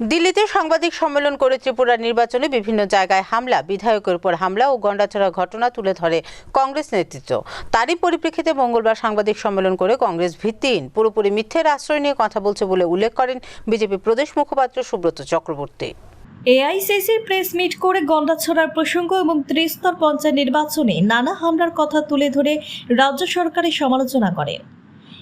দিল্লিতে সাংবাদিক সম্মেলন করে ত্রিপুরা নির্বাচনে বিভিন্ন জায়গায় হামলা, বিধায়কের উপর হামলা ও গন্ডাছড়া ঘটনা তুলে ধরে কংগ্রেস নেতৃত্ব। তারই পরিপ্রেক্ষিতে মঙ্গলবার সাংবাদিক সম্মেলন করে কংগ্রেস ভিত্তিহীন, পুরোপুরি মিথ্যের আশ্রয় নিয়ে কথা বলছে বলে উল্লেখ করেন বিজেপি প্রদেশ মুখপাত্র সুব্রত চক্রবর্তী। এআইসিসির প্রেস মিট করে গন্ডাছড়ার প্রসঙ্গ এবং ত্রিস্তর পঞ্চায়েত নির্বাচনে নানা হামলার কথা তুলে ধরে রাজ্য সরকারের সমালোচনা করেন।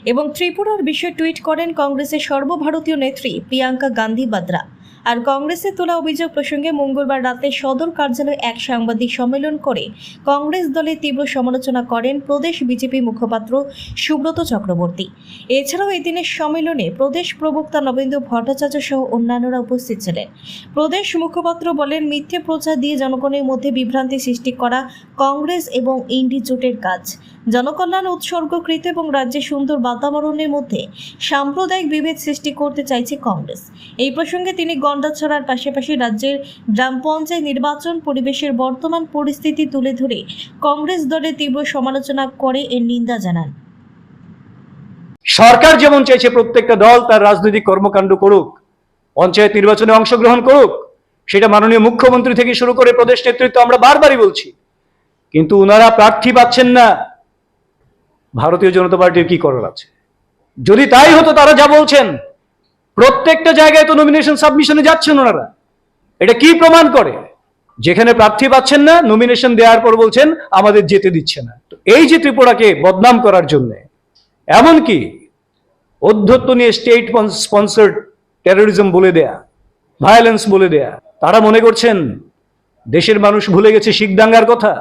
এবং ত্রিপুরার বিষয়ে টুইট করেন কংগ্রেসের সর্বভারতীয় নেত্রী প্রিয়াঙ্কা গান্ধী বাদ্রা। আর কংগ্রেসের তোলা অভিযোগ প্রসঙ্গে মঙ্গলবার রাতে সদর কার্যালয়ে এক সাংবাদিক সম্মেলন করে কংগ্রেস দলের তীব্র সমালোচনা করেন প্রদেশ বিজেপি মুখপাত্র সুব্রত চক্রবর্তী। এছাড়াও এদিনের সম্মেলনে প্রদেশ প্রবক্তা নবেন্দু ভট্টাচার্য সহ অন্যান্যরা উপস্থিত ছিলেন। প্রদেশ মুখপাত্র বলেন, মিথ্যে প্রচার দিয়ে জনগণের মধ্যে বিভ্রান্তি সৃষ্টি করা কংগ্রেস এবং ইন্ডি জোটের কাজ। জনকল্যাণ উৎসর্গকৃত এবং রাজ্যের সুন্দর বাতাবরণের মধ্যে সাম্প্রদায়িক বিভেদ সৃষ্টি করতে চাইছে কংগ্রেস। এই প্রসঙ্গে তিনি গন্ডাছড়ার পাশাপাশি রাজ্যের গ্রাম পঞ্চায়েত নির্বাচন পরিবেশের বর্তমান পরিস্থিতি তুলে ধরে কংগ্রেস দলের তীব্র সমালোচনা করে এর নিন্দা জানান। সরকার যেমন চাইছে প্রত্যেকটা দল তার রাজনৈতিক কর্মকাণ্ড করুক, পঞ্চায়েত নির্বাচনে অংশগ্রহণ করুক, সেটা মাননীয় মুখ্যমন্ত্রী থেকে শুরু করে প্রদেশ নেতৃত্ব আমরা বারবারই বলছি। কিন্তু ওনারা প্রার্থী পাচ্ছেন না। ভারতীয় জনতা পার্টির কি করার আছে? যদি তাই হতো তারা যা বলছেন প্রত্যেকটা জায়গায় তো নমিনেশন সাবমিশনে যাচ্ছেন ওনারা। এটা কি প্রমাণ করে? যেখানে প্রার্থী পাচ্ছেন না নমিনেশন দেওয়ার পর বলছেন, আমাদের যেতে দিচ্ছে না। তো এই যে ত্রিপুরাকে বদনাম করার জন্যে, এমনকি অধ্যত্ব নিয়ে স্টেট স্পন্সার্ড টেরোরিজম বলে দেয়া ভায়োলেন্স বলে দেয়া, তারা মনে করছেন, দেশের মানুষ ভুলে গেছে শিখ দাঙ্গার কথা।